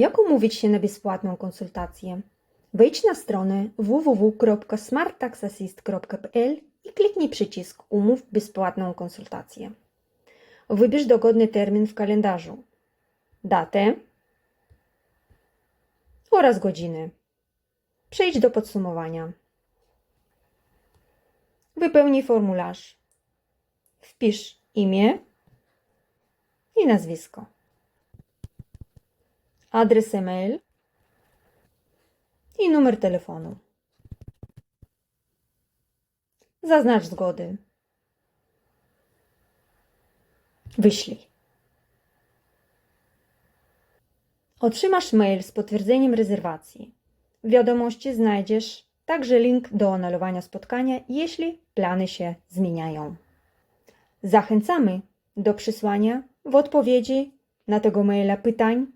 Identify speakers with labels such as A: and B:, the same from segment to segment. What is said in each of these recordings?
A: Jak umówić się na bezpłatną konsultację? Wejdź na stronę www.smarttaxassist.pl i kliknij przycisk Umów bezpłatną konsultację. Wybierz dogodny termin w kalendarzu, datę oraz godzinę. Przejdź do podsumowania. Wypełnij formularz. Wpisz imię i nazwisko. Adres e-mail i numer telefonu. Zaznacz zgody. Wyślij. Otrzymasz mail z potwierdzeniem rezerwacji. W wiadomości znajdziesz także link do anulowania spotkania, jeśli plany się zmieniają. Zachęcamy do przysłania w odpowiedzi na tego maila pytań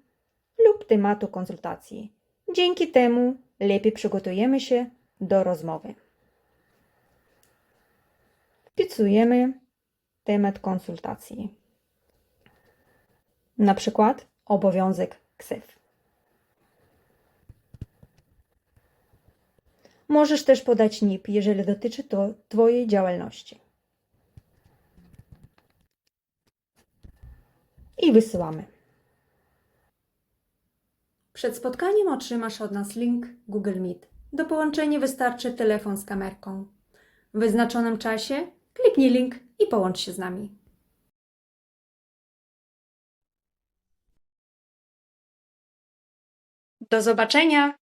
A: tematu konsultacji. Dzięki temu lepiej przygotujemy się do rozmowy. Wpisujemy temat konsultacji. Na przykład obowiązek KSEF. Możesz też podać NIP, jeżeli dotyczy to Twojej działalności. I wysyłamy. Przed spotkaniem otrzymasz od nas link Google Meet. Do połączenia wystarczy telefon z kamerką. W wyznaczonym czasie kliknij link i połącz się z nami. Do zobaczenia!